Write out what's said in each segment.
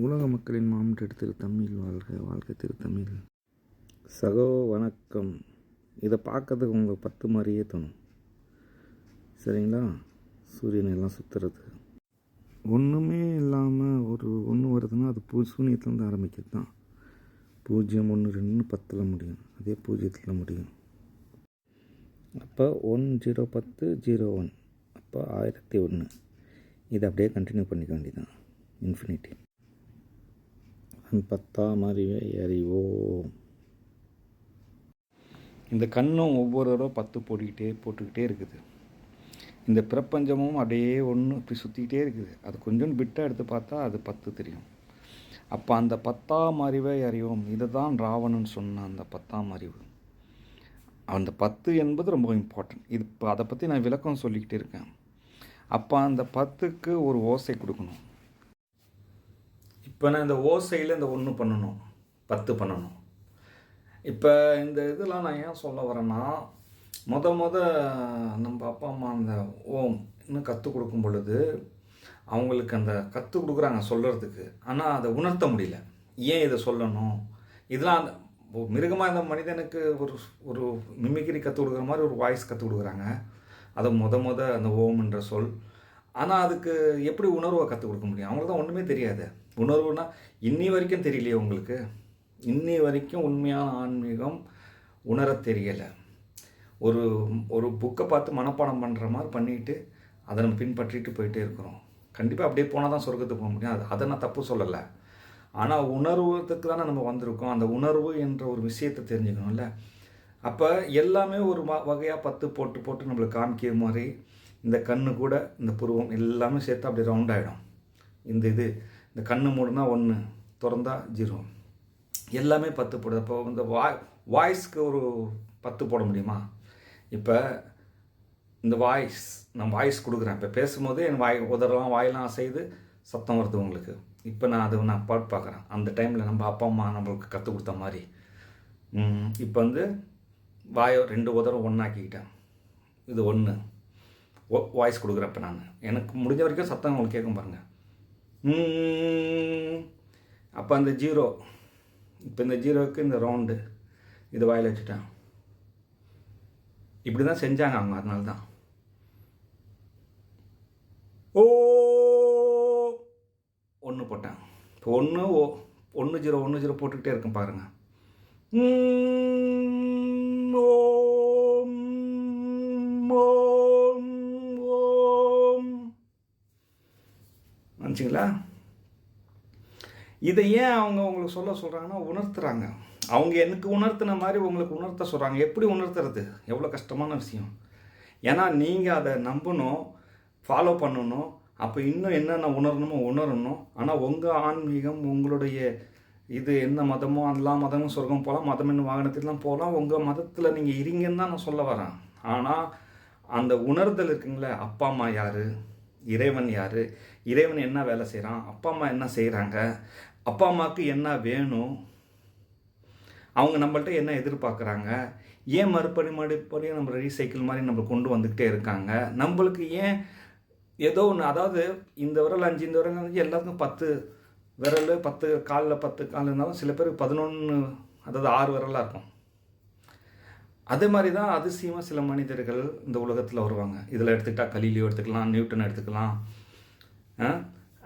உலக மக்களின் மாமன்ற திருத்தமிழ் வாழ்க வாழ்க திருத்தமிழ் சகோ வணக்கம். இதை பார்க்கறதுக்கு உங்களுக்கு பத்து மாதிரியே தோணும். சரிங்களா? சூரியன் எல்லாம் சுற்றுறது ஒன்றுமே இல்லாமல் ஒரு ஒன்று வருதுன்னா அது பூ சூனியத்துலேருந்து ஆரம்பிக்கிறது தான் பூஜ்ஜியம் ஒன்று ரெண்டுன்னு பத்தில் முடியும். அதே பூஜ்ஜியத்தில் முடியும். அப்போ ஒன் ஜீரோ பத்து ஜீரோ ஒன். அப்போ ஆயிரத்தி ஒன்று. இதை அப்படியே கண்டினியூ பண்ணிக்க வேண்டியதான் இன்ஃபினிட்டி பத்தாம் அறிவை அறிவோம் இந்த கண்ணும் ஒவ்வொரு தடவை பத்து போட்டுக்கிட்டே போட்டுக்கிட்டே இருக்குது. இந்த பிரபஞ்சமும் அப்படியே ஒன்று இப்படி சுற்றிக்கிட்டே இருக்குது. அது கொஞ்சம் பிட்டாக எடுத்து பார்த்தா அது பத்து தெரியும். அப்போ அந்த பத்தாம் அறிவை அறிவோம் இதுதான் ராவணன் சொன்ன அந்த பத்தாம் அறிவு அந்த பத்து என்பது ரொம்ப இம்பார்ட்டன்ட் இது இப்போ அதை பற்றி நான் விளக்கம் சொல்லிக்கிட்டே இருக்கேன். அப்போ அந்த பத்துக்கு ஒரு ஓசை கொடுக்கணும். இப்போ நான் இந்த ஓசையில் இந்த ஒன்று பண்ணணும் பத்து பண்ணணும். இப்போ இந்த இதெல்லாம் நான் ஏன் சொல்ல வரேன்னா முத முத நம்ம அப்பா அம்மா அந்த ஓம் இன்னும் கற்றுக் கொடுக்கும் பொழுது அவங்களுக்கு அந்த கற்றுக் கொடுக்குறாங்க சொல்கிறதுக்கு ஆனால் அதை உணர்த்த முடியல. ஏன் இதை சொல்லணும்? இதெல்லாம் அந்த மிருகமாக இந்த மனிதனுக்கு ஒரு ஒரு மிமிக்ரி கற்றுக் கொடுக்குற மாதிரி ஒரு வாய்ஸ் கற்றுக் கொடுக்குறாங்க. அதை முத முத அந்த ஓம்ன்ற சொல் ஆனால் அதுக்கு எப்படி உணர்வை கற்றுக் கொடுக்க முடியும்? அவங்களுக்கு தான் ஒன்றுமே தெரியாது. உணர்வுனா இன்னி வரைக்கும் தெரியலையே உங்களுக்கு? இன்னி வரைக்கும் உண்மையான ஆன்மீகம் உணர தெரியலை. ஒரு ஒரு புக்கை பார்த்து மனப்பாடம் பண்ணுற மாதிரி பண்ணிட்டு அதை நம்ம பின்பற்றிட்டு போயிட்டே இருக்கிறோம். கண்டிப்பாக அப்படியே போனால் தான் சொர்க்கத்துக்கு போக முடியும். அது அதை நான் தப்பு சொல்லலை. ஆனால் உணர்வுக்கு தானே நம்ம வந்திருக்கோம். அந்த உணர்வு என்ற ஒரு விஷயத்தை தெரிஞ்சுக்கணும்ல. அப்போ எல்லாமே ஒரு வகையாக பத்து போட்டு போட்டு நம்மளுக்கு காமிக்கிற மாதிரி இந்த கண்ணு கூட இந்த புருவம் எல்லாமே சேர்த்து அப்படி ரவுண்ட் ஆகிடும் இந்த இது இந்த கண்ணு மூடுனா ஒன்று திறந்தா ஜீரோ. எல்லாமே பத்து போடுது. அப்போ இந்த வாய் வாய்ஸ்க்கு ஒரு பத்து போட முடியுமா? இப்போ இந்த வாய்ஸ் நான் வாய்ஸ் கொடுக்குறேன். இப்போ பேசும்போது என் வாய் உதறலாம் வாயெல்லாம் அசைது சத்தம் வருது உங்களுக்கு. இப்போ நான் அதை நான் பாட்டு பார்க்குறேன். அந்த டைமில் நம்ம அப்பா அம்மா நம்மளுக்கு கற்றுக் கொடுத்த மாதிரி. இப்போ வந்து வாயை ரெண்டு உதரம் ஒன்றாக்கிக்கிட்டேன் இது ஒன்று வாய்ஸ் கொடுக்குறப்ப நான். எனக்கு முடிஞ்ச வரைக்கும் சத்தம் உங்களுக்கு கேட்கும் பாருங்கள் அப்போ அந்த ஜீரோ இப்போ இந்த ஜீரோவுக்கு இந்த ரவுண்டு இது வாயில் வச்சுட்டேன் இப்படி தான் செஞ்சாங்க அவங்க அதனால தான் ஓ. ஒன்று போட்டேன் இப்போ ஒன்று ஓ ஒன்று ஜீரோ ஒன்று ஜீரோ போட்டுக்கிட்டே இருக்கும் பாருங்கள் ஓ ஓம் ஓம் நினச்சிங்களா இதை ஏன் அவங்க உங்களுக்கு சொல்ல சொல்கிறாங்கன்னா உணர்த்துறாங்க. அவங்க எனக்கு உணர்த்தின மாதிரி உங்களுக்கு உணர்த்த சொல்கிறாங்க எப்படி உணர்த்துறது? எவ்வளோ கஷ்டமான விஷயம். ஏன்னா நீங்கள் அதை நம்பணும் ஃபாலோ பண்ணணும். அப்போ இன்னும் என்னென்ன உணரணுமோ உணரணும். ஆனால் உங்கள் ஆன்மீகம் உங்களுடைய இது என்ன மதமோ எல்லா மதமும் சொர்க்கம் போகலாம் மதம் என்ன வாகனத்திலாம் போகலாம் உங்கள் மதத்தில் நீங்கள் இருங்கன்னு தான் நான் சொல்ல வரேன். ஆனால் அந்த உணர்தல் இருக்குங்களே அப்பா அம்மா யார்? இறைவன் யார்? இறைவன் என்ன வேலை செய்கிறான் அப்பா அம்மா என்ன செய்கிறாங்க அப்பா அம்மாவுக்கு என்ன வேணும்? அவங்க நம்மள்ட்ட என்ன எதிர்பார்க்குறாங்க? ஏன் மறுபடி மறுபடியும் நம்ம ரீசைக்கிள் மாதிரி நம்ம கொண்டு வந்துக்கிட்டே இருக்காங்க? நம்மளுக்கு ஏன் ஏதோ ஒன்று அதாவது இந்த விரல் அஞ்சு இந்த விரல் அஞ்சு எல்லாருக்கும் பத்து விரல் பத்து காலில் பத்து கால் இருந்தாலும் சில பேருக்கு பதினொன்று அதாவது ஆறு விரலாக இருக்கும். அதே மாதிரி தான் அதிசயமாக சில மனிதர்கள் இந்த உலகத்தில் வருவாங்க. இதில் எடுத்துக்கிட்டால் கலீலியோ எடுத்துக்கலாம் நியூட்டன் எடுத்துக்கலாம்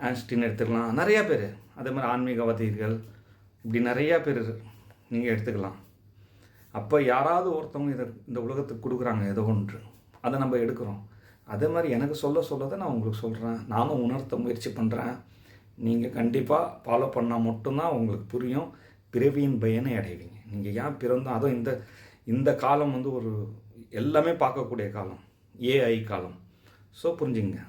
ஆன்ஸ்டின் எடுத்துக்கலாம் நிறையா பேர். அதே மாதிரி ஆன்மீகவாதிகள் இப்படி நிறையா பேர் நீங்கள் எடுத்துக்கலாம். அப்போ யாராவது ஒருத்தவங்க இதை இந்த உலகத்துக்கு கொடுக்குறாங்க ஏதோ ஒன்று. அதை நம்ம எடுக்கிறோம். அதே மாதிரி எனக்கு சொல்ல சொல்ல தான் நான் உங்களுக்கு சொல்கிறேன் நானும் உணர்த்த முயற்சி பண்ணுறேன் நீங்கள் கண்டிப்பாக ஃபாலோ பண்ணால் மட்டும்தான் உங்களுக்கு புரியும். பிறவியின் பயனை அடைவீங்க. நீங்கள் ஏன் பிறந்தோம்? அதுவும் இந்த இந்த காலம் வந்து ஒரு எல்லாமே பார்க்கக்கூடிய காலம் ஏஐ காலம். ஸோ புரிஞ்சுங்க